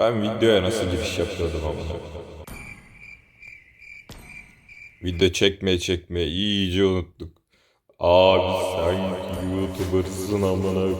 Ben videoya nasıl giriş yapıyordum ama. Video çekmeye çekmeye iyice unuttuk. Abi sen YouTuber'sın amına.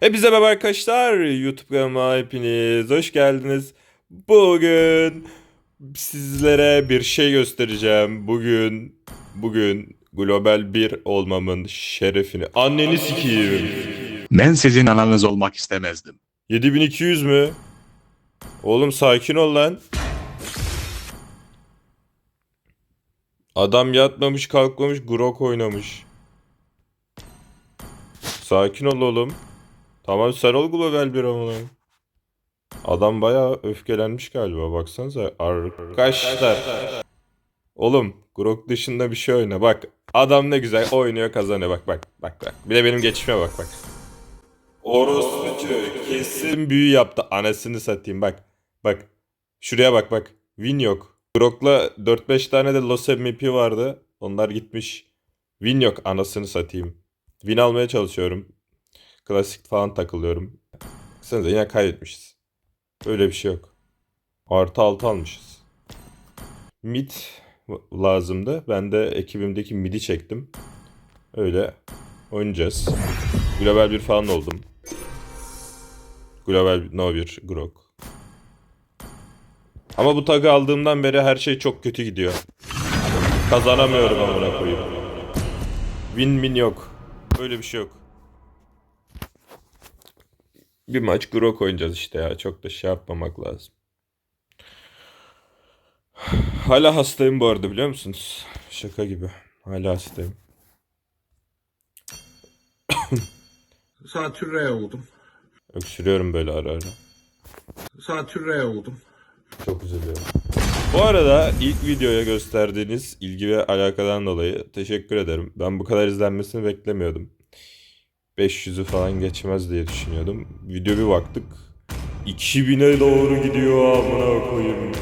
Hepinize merhaba arkadaşlar. YouTube kanalıma hepiniz hoş geldiniz. Bugün sizlere bir şey göstereceğim. Bugün bugün global bir olmamın şerefini. Anneni sikeyim. Ben sizin ananız olmak istemezdim. 7200 mü? Oğlum sakin ol lan. Adam yatmamış kalkmamış grok oynamış. Sakin ol oğlum. Tamam sen ol global bir amına. Adam bayağı öfkelenmiş galiba baksanıza. Arkadaşlar. Oğlum grok dışında bir şey oyna bak. Adam ne güzel oynuyor kazanıyor bak bak bak bak. Bir de benim geçişime bak bak. Orospu kesin büyü yaptı. Anasını satayım bak. Bak. Şuraya bak bak. Win yok. Grok'la 4-5 tane de Lost MVP vardı. Onlar gitmiş. Win yok anasını satayım. Win almaya çalışıyorum. Klasik falan takılıyorum. Baksanıza yine kaybetmişiz. Öyle bir şey yok. Artı 6 almışız. Mid lazımdı. Ben de ekibimdeki mid'i çektim. Öyle oynayacağız. Global bir falan oldum. Global No 1 Grok. Ama bu tagı aldığımdan beri her şey çok kötü gidiyor. Kazanamıyorum amına koyayım. Win win yok. Böyle bir şey yok. Bir maç Grok oynayacağız işte ya. Çok da şey yapmamak lazım. Hala hastayım bu arada biliyor musunuz? Şaka gibi. Hala hastayım. Satürre oldum. Öksürüyorum böyle ara ara. Satürre oldum. Çok üzülüyorum. Bu arada ilk videoya gösterdiğiniz ilgi ve alakadan dolayı teşekkür ederim. Ben bu kadar izlenmesini beklemiyordum. 500'ü falan geçmez diye düşünüyordum. Video bir baktık. 2000'e doğru gidiyor amına koyayım.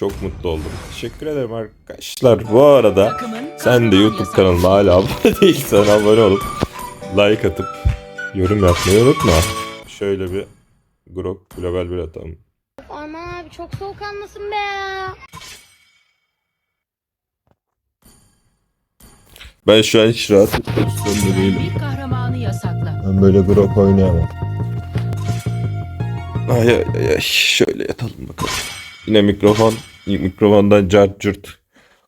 Çok mutlu oldum. Teşekkür ederim arkadaşlar. Bu arada sen de YouTube kanalıma hala abone değilsen abone olup like atıp yorum yapmayı unutma. Şöyle bir Grok global bir atalım. Aman abi çok soğukkanlısın be ya. Ben şu an hiç rahat bir pozisyonda değilim. Bir kahramanı yasakla. Ben böyle grok oynayamam. Ay ay ay şöyle yatalım bakalım. Yine mikrofon, mikrofondan cart cürt.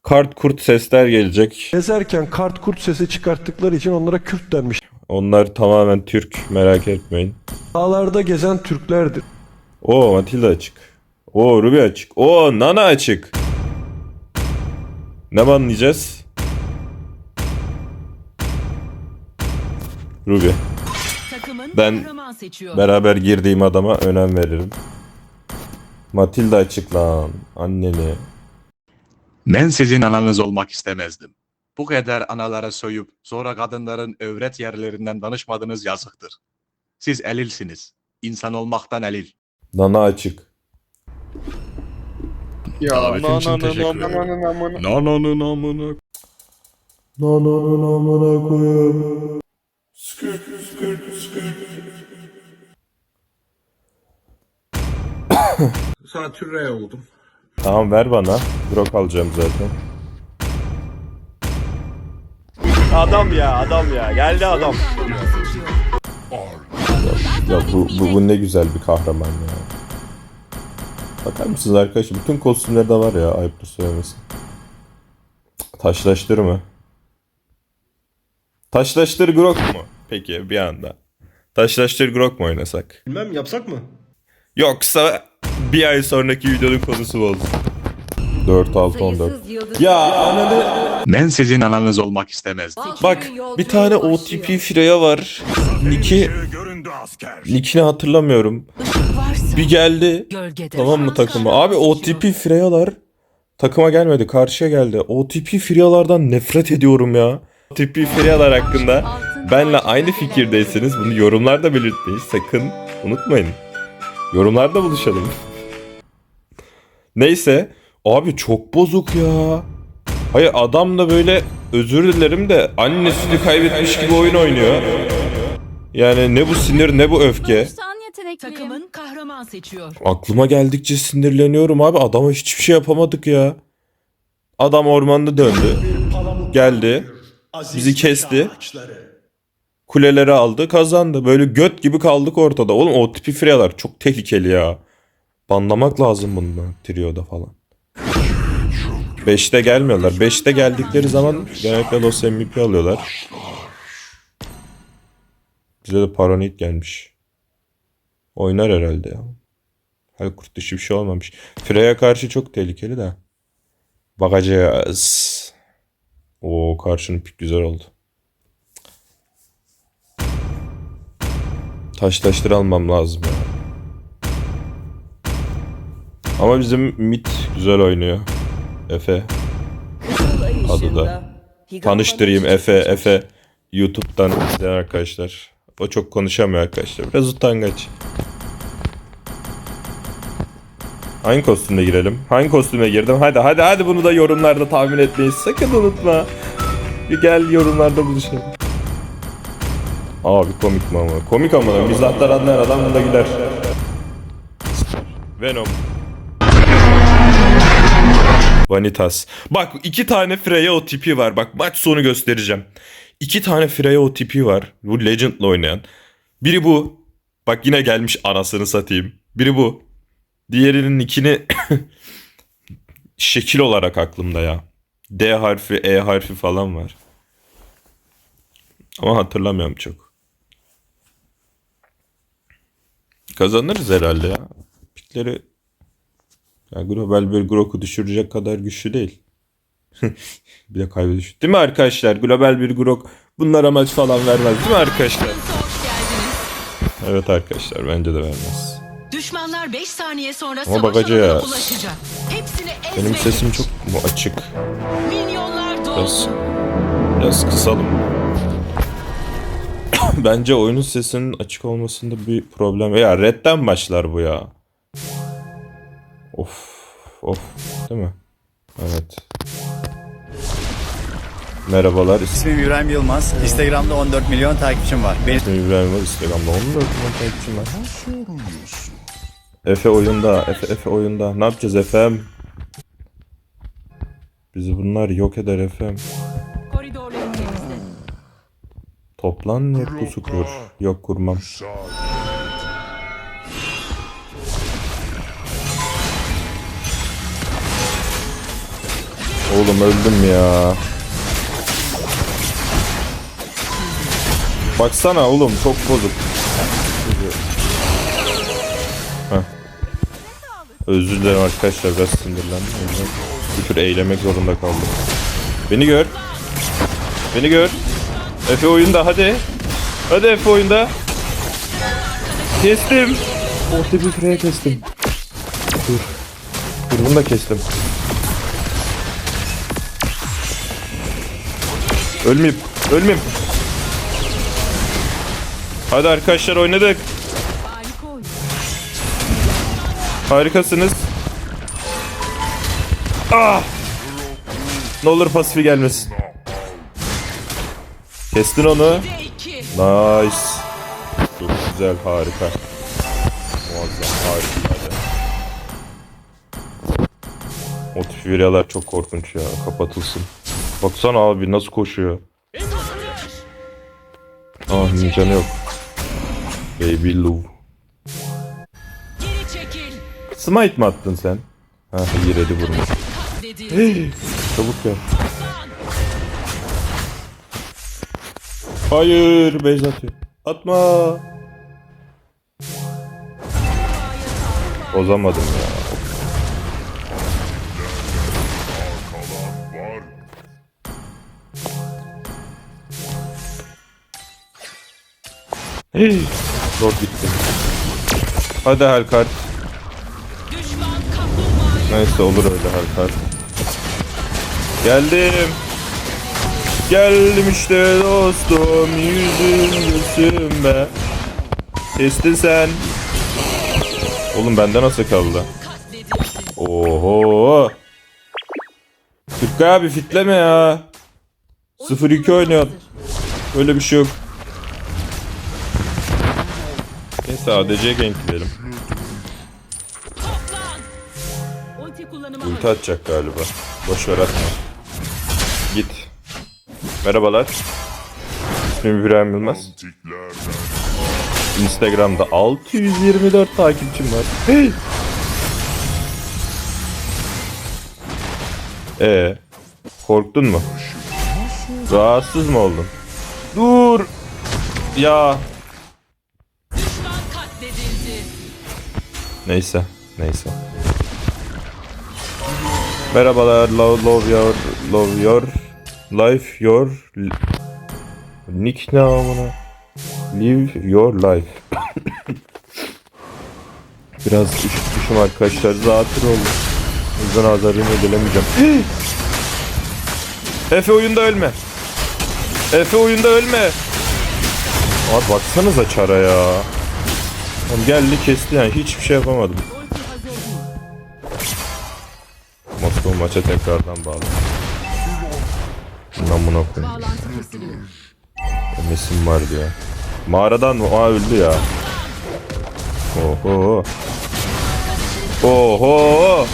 Kart kurt sesler gelecek. Gezerken kart kurt sesi çıkarttıkları için onlara Kürt denmiş. Onlar tamamen Türk merak etmeyin. Dağlarda gezen Türklerdir. Oo Matilda açık. Oo Ruby açık. Oo Nana açık. Ne banlayacağız? Ruby. Takımın Ben-. Beraber girdiğim adama önem veririm. Matilda açık lan. Anneni. Ben sizin ananız olmak istemezdim. Bu kadar analara soyup sonra kadınların övret yerlerinden danışmadınız yazıktır. Siz elilsiniz. İnsan olmaktan elil. Nana açık. Davetin için teşekkür ederim. Nananın amına. Nananın amına koyayım. Satürre oldum. Tamam ver bana. Grok alacağım zaten. Adam ya adam ya geldi adam. Ya bu, bu, bu ne güzel bir kahraman ya. Bakar mısınız arkadaşlar? Bütün kostümleri de var ya. Ayıptır söylemesi. Taşlaştır mı? Taşlaştır Grok mu? Peki bir anda. Taşlaştır Grok mu oynasak? Bilmem yapsak mı? Yoksa bir ay sonraki videonun konusu olsun. 4 6 14. Ya ananı Ben sizin ananız olmak istemezdim. Bak bir tane OTP Freya var. Nick'i Nick'ini hatırlamıyorum. Bir geldi. Tamam mı takıma? Abi OTP Freya'lar takıma gelmedi. Karşıya geldi. OTP Freya'lardan nefret ediyorum ya. OTP Freya'lar hakkında benle aynı fikirdeyseniz bunu yorumlarda belirtmeyi sakın unutmayın. Yorumlarda buluşalım. Neyse. Abi çok bozuk ya. Hayır adam da böyle özür dilerim de annesini kaybetmiş gibi oyun oynuyor. Yani ne bu sinir ne bu öfke. Takımın kahraman seçiyor. Aklıma geldikçe sinirleniyorum abi. Adama hiçbir şey yapamadık ya. Adam ormanda döndü. Geldi. Bizi kesti. Kuleleri aldı kazandı. Böyle göt gibi kaldık ortada. Oğlum o tipi freyalar çok tehlikeli ya. Banlamak lazım bunu Trio'da falan. 5'te gelmiyorlar. 5'te geldikleri zaman genellikle Los MVP alıyorlar. Bize de Paranoid gelmiş. Oynar herhalde ya. Hayır kurt dışı bir şey olmamış. Freya karşı çok tehlikeli de. Bakacağız. O karşının pik güzel oldu. Taş taşları almam lazım ya. Ama bizim mit güzel oynuyor. Efe. Adı da. Tanıştırayım Efe. Efe YouTube'dan izleyen arkadaşlar. O çok konuşamıyor arkadaşlar. Biraz utangaç. Hangi kostüme girelim? Hangi kostüme girdim? Hadi hadi hadi bunu da yorumlarda tahmin etmeyi sakın unutma. Bir gel yorumlarda buluşalım. Abi komik mi ama? Komik ama mizahtan anlayan adam bunda güler. Venom. Vanitas. Bak iki tane Freya o tipi var. Bak maç sonu göstereceğim. İki tane Freya o tipi var. Bu Legend'la oynayan. Biri bu. Bak yine gelmiş anasını satayım. Biri bu. Diğerinin ikini şekil olarak aklımda ya. D harfi, E harfi falan var. Ama hatırlamıyorum çok. Kazanırız herhalde ya. Pikleri ya global bir Grok'u düşürecek kadar güçlü değil. bir de kaybediş. Değil mi arkadaşlar? Global bir Grok bunlara maç falan vermez değil mi arkadaşlar? Evet arkadaşlar bence de vermez. Düşmanlar 5 saniye sonra Ama bakacağız. alanına ulaşacak. Benim sesim çok mu açık? Biraz, biraz kısalım. Bence oyunun sesinin açık olmasında bir problem. Ya redden başlar bu ya. Of of değil mi? Evet. Merhabalar. İsmim İbrahim Yılmaz. Instagram'da 14 milyon takipçim var. Benim İsmim İbrahim var. Instagram'da 14 milyon takipçim var. Efe oyunda. Efe, Efe oyunda. Ne yapacağız Efem? Bizi bunlar yok eder Efem. Koridorları. Toplan ve pusu kur. Yok kurmam. Oğlum öldüm ya. Baksana oğlum çok bozuk. Heh. Özür dilerim arkadaşlar biraz sinirlendim. Küfür eylemek zorunda kaldım. Beni gör. Beni gör. Efe oyunda hadi. Hadi Efe oyunda. Kestim. Orta bir kestim. Dur. Dur bunu da kestim. Ölmeyeyim. Ölmeyeyim. Hadi arkadaşlar oynadık. Harikasınız. Ah! Ne olur pasifi gelmesin. Kestin onu. D2. Nice. Çok güzel, harika. Muazzam, harika. hadi. O tip çok korkunç ya. Kapatılsın. Baksana abi nasıl koşuyor. Ah canı yok. Baby Lou. Smite mi attın sen? Ha iyi ready vurma. Dedi. Çabuk gel. Hayır base atıyor. Atma. Bozamadım ya. Lord gitti. Hadi kaplumbağayı Neyse olur öyle Helkart. Geldim. Geldim işte dostum yüzündesün be. Kestin sen. Oğlum bende nasıl kaldı? Oho. Tıpkı abi fitleme ya. 0-2 oynuyor. Öyle bir şey yok. Neyse ADC gank diyelim. Toplan. Ulti atacak galiba. Boş ver atma. Git. Merhabalar. İsmim İbrahim Yılmaz. Instagram'da 624 takipçim var. Hey! Ee, korktun mu? Rahatsız mı oldun? Dur. Ya. Neyse, neyse. Merhabalar, love, love your, love your, life your, nick ne amına? Live your life. Biraz üşütmüşüm arkadaşlar, zatür oldu. O yüzden azarını gelemeyeceğim. Efe oyunda ölme. Efe oyunda ölme. Abi baksanıza çara ya. Oğlum geldi kesti yani hiçbir şey yapamadım. Moskova maça tekrardan bağlı. Namına koyayım. Bağlantı kesiliyor. Nesim var diyor. Mağaradan mı? Aa öldü ya. Oho. Oho.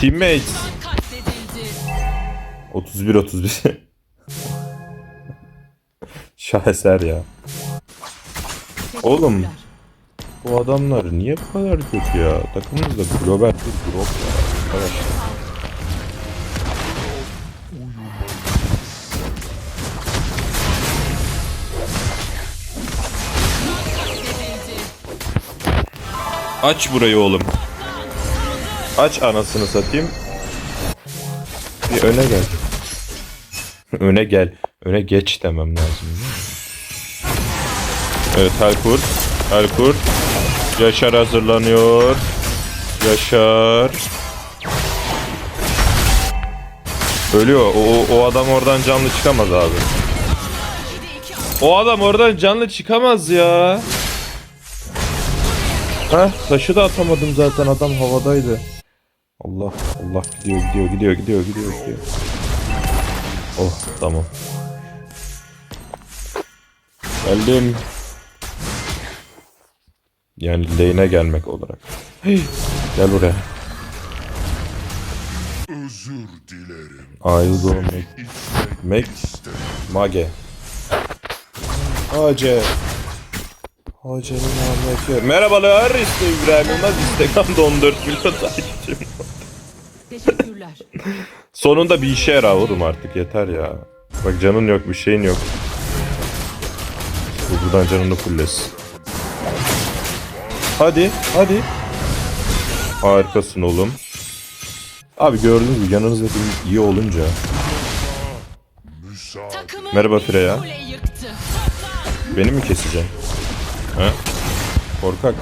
Teammates. Düşman katledildi. 31 31. Şaheser ya. Oğlum. Bu adamlar niye bu kadar kötü ya? Takımımızda global bir drop ya. Arkadaşlar. Aç burayı oğlum. Aç anasını satayım. Bir öne gel. öne gel. Öne geç demem lazım. Evet Halkurt. Halkurt. Yaşar hazırlanıyor. Yaşar. Ölüyor. O, o, adam oradan canlı çıkamaz abi. O adam oradan canlı çıkamaz ya. Heh, taşı da atamadım zaten adam havadaydı. Allah Allah gidiyor gidiyor gidiyor gidiyor gidiyor gidiyor. Oh tamam. Geldim. Yani lane'e gelmek olarak. Gel buraya. Özür dilerim. I will make, make mage. AC. AC'nin Ahmet'i. Merhabalar işte İbrahim Yılmaz Instagram'da 14 milyon takipçim. Teşekkürler. Sonunda bir işe yarar oğlum artık yeter ya. Bak canın yok bir şeyin yok. Bu buradan canını fullesin. Hadi hadi. Harikasın oğlum. Abi gördüğünüz gibi yanınızda bir iyi olunca. Merhaba Freya. Beni mi keseceksin? He? Korkak.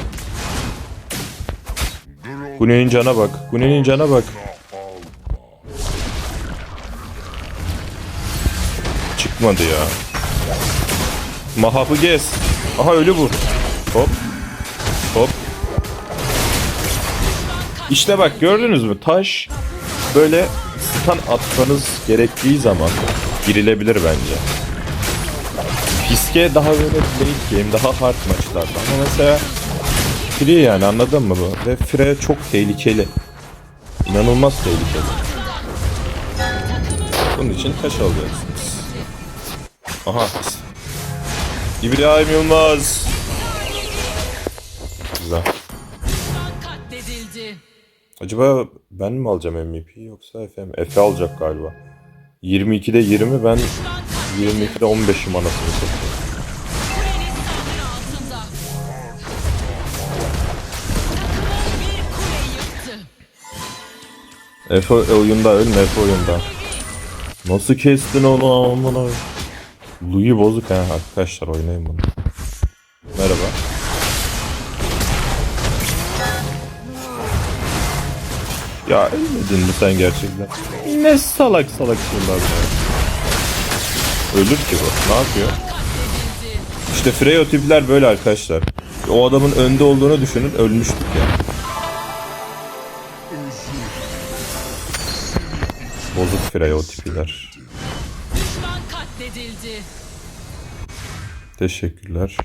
Gune'nin cana bak. Gune'nin cana bak. Çıkmadı ya. Mahapı gez. Aha ölü bu. Hop. İşte bak gördünüz mü? Taş böyle stun atmanız gerektiği zaman girilebilir bence. Fiske daha böyle late game, daha hard maçlarda. Ama mesela Free yani anladın mı bu? Ve Free çok tehlikeli. İnanılmaz tehlikeli. Bunun için taş alacaksınız. Aha. İbrahim Yılmaz. Güzel. Acaba ben mi alacağım MVP yoksa Efe mi? Efe alacak galiba. 22'de 20 ben 22'de 15'im anasını satayım. Efe oyunda ölme Efe oyunda. Nasıl kestin onu amına? Louis bozuk ha arkadaşlar oynayın bunu. Merhaba. Ya ölmedin mi sen gerçekten? Ne salak salak şeyler ya. Ölür ki bu. Ne yapıyor? İşte Freyo tipler böyle arkadaşlar. O adamın önde olduğunu düşünün ölmüştük ya. Bozuk Freyo. Düşman katledildi. Teşekkürler.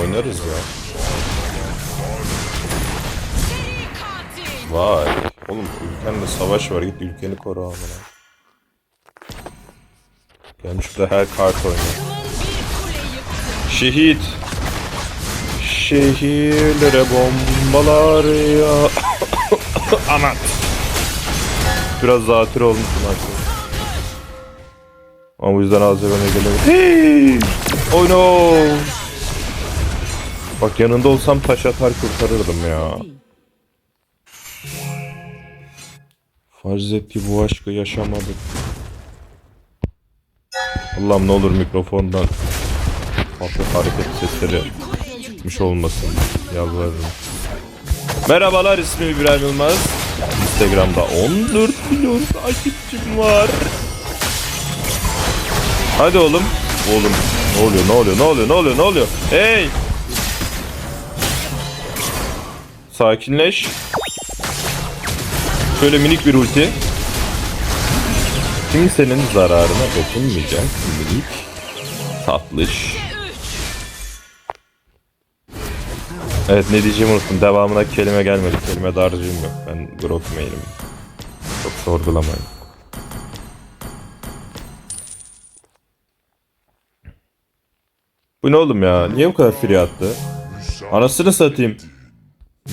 Oynarız ya. Vay. Oğlum ülkende savaş var. Git ülkeni koru amına. Gelmiş burada her kart oynuyor. Şehit. Şehirlere bombalar ya. Aman. Biraz zatür olmuşum artık. Ama bu yüzden az evine gelemedim. Hey! Oh no! Bak yanında olsam taş atar kurtarırdım ya. Farz et ki bu aşkı yaşamadık. Allah'ım ne olur mikrofondan hafif hareket sesleri çıkmış olmasın. Yalvarırım. Merhabalar ismim İbrahim Yılmaz. Instagram'da 14 milyon takipçim var. Hadi oğlum. Oğlum ne oluyor ne oluyor ne oluyor ne oluyor ne oluyor? Hey! Sakinleş. Şöyle minik bir ulti. Kimsenin zararına dokunmayacak minik tatlış. Evet ne diyeceğimi unuttum. Devamına kelime gelmedi. Kelime dağarcığım yok. Ben Grok mailim. Çok sorgulamayın. Bu ne oğlum ya? Niye bu kadar free attı? Anasını satayım.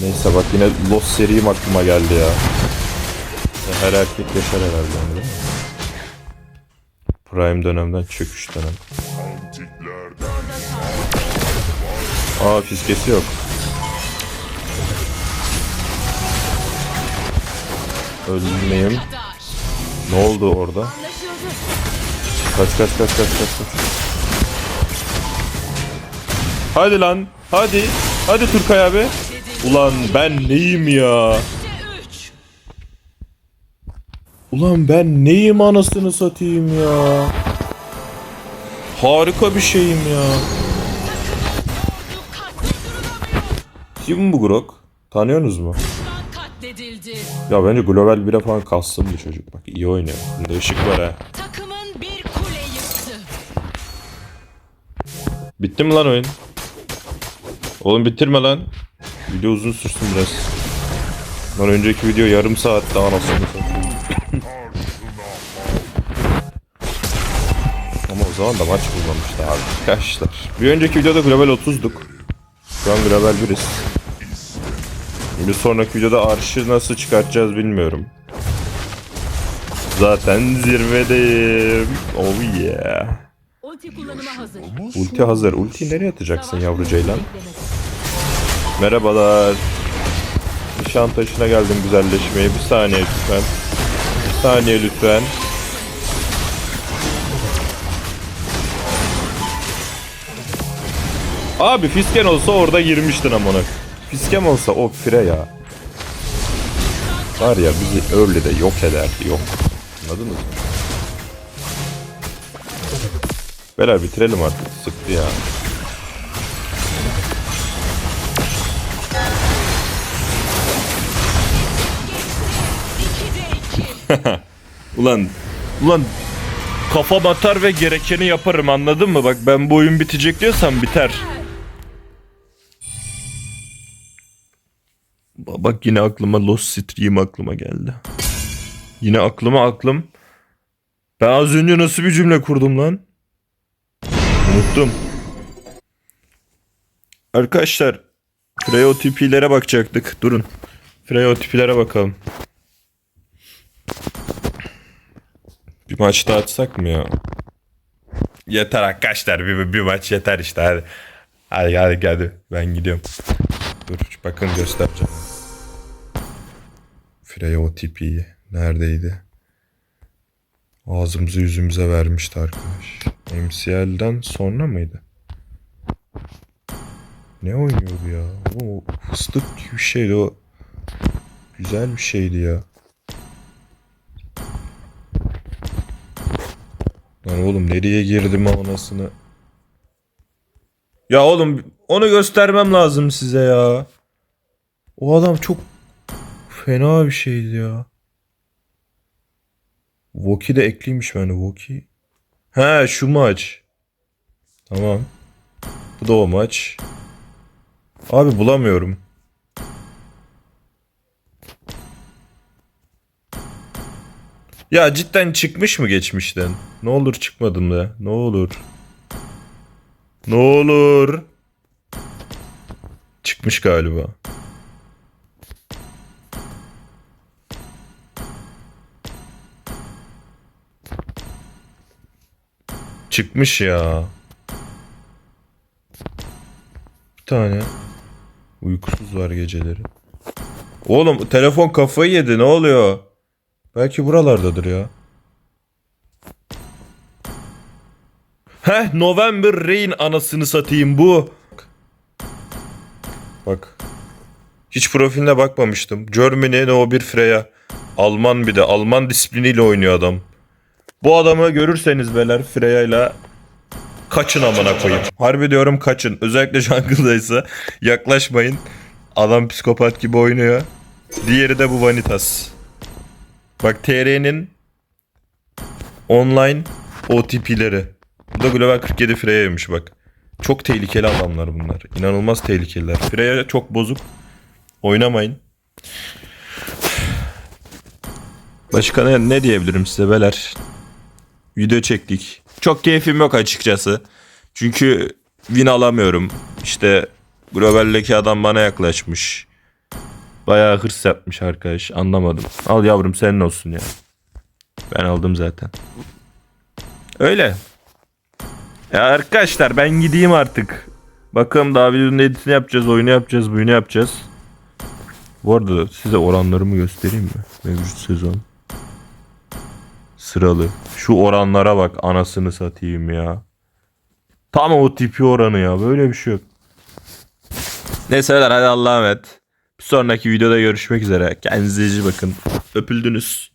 Neyse bak yine Lost serim aklıma geldi ya. Her erkek yaşar herhalde onu değil mi? Prime dönemden çöküş dönem. Aa fiskesi yok. Kadar. Ne oldu orada? Kaç kaç kaç kaç kaç kaç. Hadi lan. Hadi. Hadi Turkay abi. Ulan ben neyim ya? Ulan ben neyim anasını satayım ya? Harika bir şeyim ya. Kim bu Grok? Tanıyorsunuz mu? Ya bence global 1'e falan kalsın bir çocuk. Bak iyi oynuyor. Bunda ışık var ha. Bitti mi lan oyun? Oğlum bitirme lan. Video uzun sürsün biraz. Lan önceki video yarım saat daha anasını zaman da maç bulmamıştı abi. Arkadaşlar. Bir önceki videoda global 30'duk. Şu an global 1'iz. Bir sonraki videoda arşı nasıl çıkartacağız bilmiyorum. Zaten zirvedeyim. Oh yeah. Ulti kullanıma hazır. Ulti hazır. Ulti nereye atacaksın yavru ceylan? Merhabalar. Nişantaşı'na geldim güzelleşmeye. Bir saniye lütfen. Bir saniye lütfen. Abi fisken olsa orada girmiştin amına. Fiskem olsa o fire ya. Var ya bizi öyle de yok ederdi yok. Anladınız mı? Beyler bitirelim artık. Sıktı ya. Ulan ulan kafam atar ve gerekeni yaparım anladın mı? Bak ben bu oyun bitecek diyorsam biter. Bak yine aklıma Lost Stream aklıma geldi. Yine aklıma aklım. Ben az önce nasıl bir cümle kurdum lan? Unuttum. Arkadaşlar Freotipilere bakacaktık. Durun. Freotipilere bakalım. Bir maç daha atsak mı ya? Yeter arkadaşlar bir, bir maç yeter işte hadi. Hadi hadi hadi ben gidiyorum. Dur bakın göstereceğim. Freya tipi neredeydi? Ağzımızı yüzümüze vermişti arkadaş. MCL'den sonra mıydı? Ne oynuyordu ya? O fıstık gibi bir şeydi o. Güzel bir şeydi ya. Lan oğlum nereye girdim anasını? Ya oğlum onu göstermem lazım size ya. O adam çok fena bir şeydi ya. Voki de ekliymiş bende Voki. He şu maç. Tamam. Bu da o maç. Abi bulamıyorum. Ya cidden çıkmış mı geçmişten? Ne olur çıkmadım da. Ne olur. Ne olur. Çıkmış galiba. Çıkmış ya. Bir tane. Uykusuz var geceleri. Oğlum telefon kafayı yedi ne oluyor? Belki buralardadır ya. Heh November Rain anasını satayım bu. Bak. Hiç profiline bakmamıştım. Germany No 1 Freya. Alman bir de. Alman disipliniyle oynuyor adam. Bu adamı görürseniz beyler Freya'yla kaçın amına koyayım. Harbi diyorum kaçın. Özellikle jungle'daysa yaklaşmayın. Adam psikopat gibi oynuyor. Diğeri de bu Vanitas. Bak TR'nin online OTP'leri. Bu da Global 47 Freya'ymış bak. Çok tehlikeli adamlar bunlar. İnanılmaz tehlikeliler. Freya çok bozuk. Oynamayın. Başka ne, ne diyebilirim size beler? Video çektik. Çok keyfim yok açıkçası. Çünkü win alamıyorum. İşte globaldeki adam bana yaklaşmış. Bayağı hırs yapmış arkadaş. Anlamadım. Al yavrum senin olsun ya. Ben aldım zaten. Öyle. Ya arkadaşlar ben gideyim artık. Bakalım daha videonun editini yapacağız, oyunu yapacağız, buyunu yapacağız. Bu arada size oranlarımı göstereyim mi? Mevcut sezon. Sıralı. Şu oranlara bak anasını satayım ya. Tam o tipi oranı ya. Böyle bir şey yok. Neyse hadi Allah'a emanet. Bir sonraki videoda görüşmek üzere. Kendinize iyi bakın. Öpüldünüz.